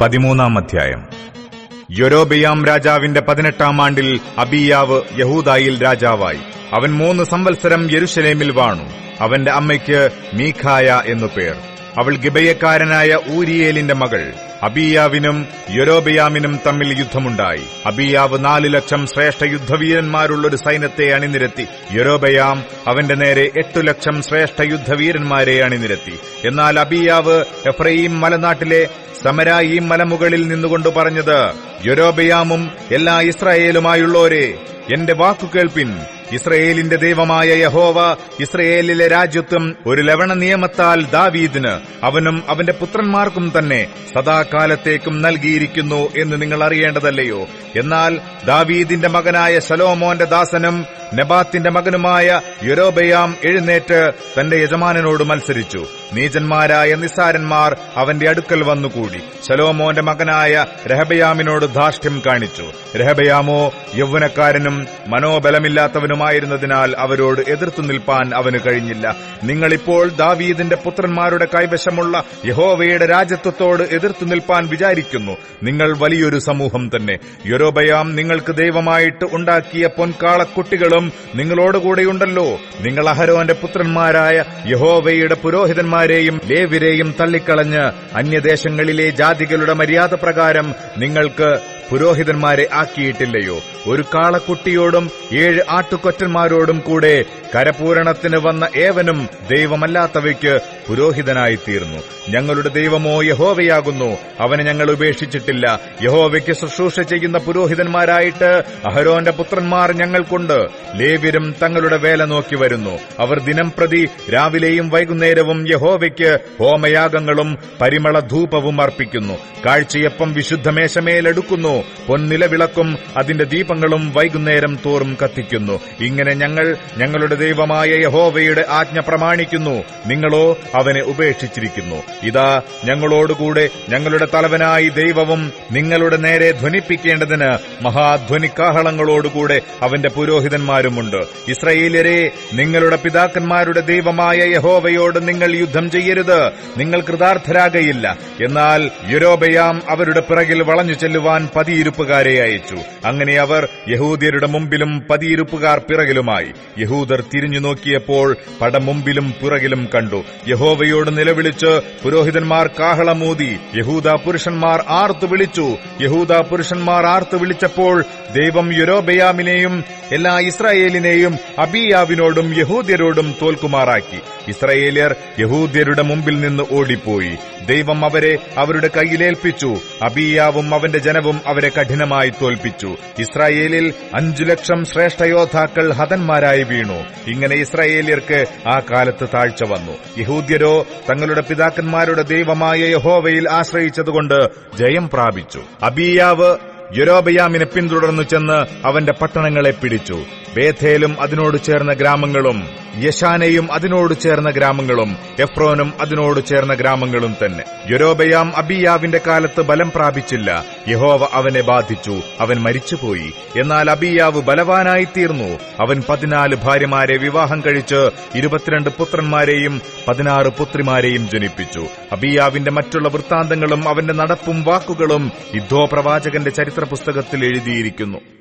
പതിമൂന്നാം അധ്യായം. യൊരോബിയാം രാജാവിന്റെ പതിനെട്ടാം ആണ്ടിൽ അബിയാവ് യഹൂദായിൽ രാജാവായി. അവൻ മൂന്ന് സംവത്സരം യെരുഷലേമിൽ വാണു. അവന്റെ അമ്മയ്ക്ക് മീഖായ എന്നു പേർ. അവൾ ഗിബയക്കാരനായ ഊരിയേലിന്റെ മകൾ. അബിയാവിനും യൊരോബിയാമിനും തമ്മിൽ യുദ്ധമുണ്ടായി. അബിയാവ് നാല് ലക്ഷം ശ്രേഷ്ഠ യുദ്ധവീരന്മാരുള്ളൊരു സൈന്യത്തെ അണിനിരത്തി. യൊരോബയാം അവന്റെ നേരെ എട്ടു ലക്ഷം ശ്രേഷ്ഠ യുദ്ധവീരന്മാരെ അണിനിരത്തി. എന്നാൽ അബിയാവ് എഫ്രയീം മലനാട്ടിലെ സമരായീം മലമുകളിൽ നിന്നുകൊണ്ട് പറഞ്ഞത് യൊരോബയാമും എല്ലാ ഇസ്രായേലുമായുള്ളോരെ എന്റെ വാക്കു കേൾപ്പിൻ. ഇസ്രയേലിന്റെ ദൈവമായ യഹോവ ഇസ്രയേലിലെ രാജ്യത്വം ഒരു ലവണ നിയമത്താൽ ദാവീദിന് അവനും അവന്റെ പുത്രന്മാർക്കും തന്നെ സദാകാലത്തേക്കും നൽകിയിരിക്കുന്നു എന്ന് നിങ്ങൾ അറിയേണ്ടതല്ലയോ? എന്നാൽ ദാവീദിന്റെ മകനായ ശലോമോന്റെ ദാസനും നെബാത്തിന്റെ മകനുമായ യൊരോബയാം എഴുന്നേറ്റ് തന്റെ യജമാനനോട് മത്സരിച്ചു. നീചന്മാരായ നിസ്സാരന്മാർ അവന്റെ അടുക്കൽ വന്നുകൂടി. ശലോമോന്റെ മകനായ രഹബയാമിനോട് ധാർഷ്ട്യം കാണിച്ചു. രഹബയാമോ യൗവനക്കാരനും മനോബലമില്ലാത്തവനുമായിരുന്നതിനാൽ അവരോട് എതിർത്തു നിൽപ്പാൻ അവന് കഴിഞ്ഞില്ല. നിങ്ങളിപ്പോൾ ദാവീദിന്റെ പുത്രന്മാരുടെ കൈവശമുള്ള യഹോവയുടെ രാജ്യത്വത്തോട് എതിർത്തു നിൽപ്പാൻ വിചാരിക്കുന്നു. നിങ്ങൾ വലിയൊരു സമൂഹം തന്നെ. യൊരോബയാം നിങ്ങൾക്ക് ദൈവമായിട്ട് ഉണ്ടാക്കിയ പൊൻകാളക്കുട്ടികളും നിങ്ങളോടുകൂടെയുണ്ടല്ലോ. നിങ്ങൾ അഹരോന്റെ പുത്രന്മാരായ യഹോവയുടെ പുരോഹിതന്മാരെയും ലേവിരെയും തള്ളിക്കളഞ്ഞ് അന്യദേശങ്ങളിലെ ജാതികളുടെ മര്യാദ പ്രകാരം നിങ്ങൾക്ക് പുരോഹിതന്മാരെ ആക്കിയിട്ടില്ലയോ? ഒരു കാളക്കുട്ടിയോടും ഏഴ് ആട്ടുകൊറ്റന്മാരോടും കൂടെ കരപൂരണത്തിന് വന്ന ഏവനും ദൈവമല്ലാത്തവയ്ക്ക് പുരോഹിതനായി തീർന്നു ഞങ്ങളുടെ ദൈവമോ യഹോവയാകുന്നു. അവനെ ഞങ്ങൾ ഉപേക്ഷിച്ചിട്ടില്ല. യഹോവയ്ക്ക് ശുശ്രൂഷ ചെയ്യുന്ന പുരോഹിതന്മാരായിട്ട് അഹരോന്റെ പുത്രന്മാർ ഞങ്ങൾക്കുണ്ട്. ലേവ്യരും തങ്ങളുടെ വേല നോക്കി വരുന്നു. അവർ ദിനം പ്രതി രാവിലെയും വൈകുന്നേരവും യഹോവയ്ക്ക് ഹോമയാഗങ്ങളും പരിമള ധൂപവും അർപ്പിക്കുന്നു. കാഴ്ചയപ്പം വിശുദ്ധമേശമേലെടുക്കുന്നു. പൊന്നിലവിളക്കും അതിന്റെ ദീപങ്ങളും വൈകുന്നേരം തോറും കത്തിക്കുന്നു. ഇങ്ങനെ ഞങ്ങൾ ഞങ്ങളുടെ ദൈവമായ യഹോവയുടെ ആജ്ഞ പ്രമാണിക്കുന്നു. നിങ്ങളോ അവനെ ഉപേക്ഷിച്ചിരിക്കുന്നു. ഇതാ ഞങ്ങളോടുകൂടെ ഞങ്ങളുടെ തലവനായി ദൈവവും നിങ്ങളുടെ നേരെ ധ്വനിപ്പിക്കേണ്ടതിന് മഹാധ്വനിക്കാഹളങ്ങളോടുകൂടെ അവന്റെ പുരോഹിതന്മാരുമുണ്ട്. ഇസ്രയേലരെ നിങ്ങളുടെ പിതാക്കന്മാരുടെ ദൈവമായ യഹോവയോട് നിങ്ങൾ യുദ്ധം ചെയ്യരുത്. നിങ്ങൾ കൃതാർത്ഥരാകയില്ല. എന്നാൽ യുരോബയാം അവരുടെ പിറകിൽ വളഞ്ഞു ചെല്ലുവാൻ പതിയിരുപ്പുകാരെ അയച്ചു. അങ്ങനെ അവർ യഹൂദിയരുടെ മുമ്പിലും പതിയിരുപ്പുകാർ പിറകിലുമായി. യഹൂദർ തിരിഞ്ഞു നോക്കിയപ്പോൾ പട മുമ്പിലും പിറകിലും കണ്ടു. യഹോവയോട് നിലവിളിച്ച് പുരോഹിതന്മാർ കാഹളമൂതി. യഹൂദ പുരുഷന്മാർ ആർത്തു വിളിച്ചു. യഹൂദ പുരുഷന്മാർ ആർത്തു വിളിച്ചപ്പോൾ ദൈവം യുരോബയാമിനെയും എല്ലാ ഇസ്രായേലിനെയും അബിയാവിനോടും യഹൂദ്യരോടും തോൽക്കുമാറാക്കി. ഇസ്രായേലിയർ യഹൂദ്യരുടെ മുമ്പിൽ നിന്ന് ഓടിപ്പോയി. ദൈവം അവരെ അവരുടെ കയ്യിലേൽപ്പിച്ചു. അബിയാവും അവന്റെ ജനവും അവരെ കഠിനമായി തോൽപ്പിച്ചു. ഇസ്രായേലിൽ അഞ്ചു ലക്ഷം ശ്രേഷ്ഠയോദ്ധാക്കൾ ഹതന്മാരായി വീണു. ഇങ്ങനെ ഇസ്രായേലിയർക്ക് ആ കാലത്ത് താഴ്ച വന്നു. യഹൂദ്യരോ തങ്ങളുടെ പിതാക്കന്മാരുടെ ദൈവമായ യഹോവയിൽ ആശ്രയിച്ചതുകൊണ്ട് ജയം പ്രാപിച്ചു. അബിയാവ് യൊരോബയാമിനെ പിന്തുടർന്നു ചെന്ന് അവന്റെ പട്ടണങ്ങളെ പിടിച്ചു. ബേഥേലും അതിനോട് ചേർന്ന ഗ്രാമങ്ങളും യശാനയും അതിനോട് ചേർന്ന ഗ്രാമങ്ങളും എഫ്രോനും അതിനോട് ചേർന്ന ഗ്രാമങ്ങളും തന്നെ. യൊരോബയാം അബിയാവിന്റെ കാലത്ത് ബലം പ്രാപിച്ചില്ല. യഹോവ അവനെ ബാധിച്ചു. അവൻ മരിച്ചുപോയി. എന്നാൽ അബിയാവ് ബലവാനായി തീർന്നു. അവൻ പതിനാല് ഭാര്യമാരെ വിവാഹം കഴിച്ച് ഇരുപത്തിരണ്ട് പുത്രന്മാരെയും പതിനാറ് പുത്രിമാരെയും ജനിപ്പിച്ചു. അബിയാവിന്റെ മറ്റുള്ള വൃത്താന്തങ്ങളും അവന്റെ നടപ്പും വാക്കുകളും ഇദ്ധോ പ്രവാചകന്റെ ചരിത്ര പുസ്തകത്തിൽ എഴുതിയിരിക്കുന്നു.